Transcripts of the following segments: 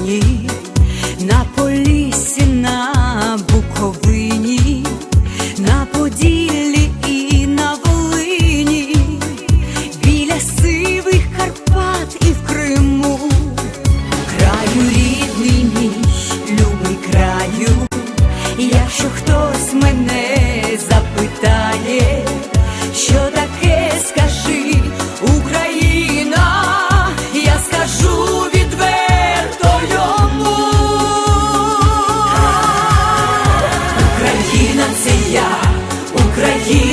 мені. На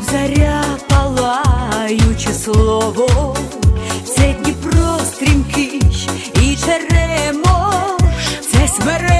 мов заря палаюче слово, це Дніпро стрімкий і черемо, це смере.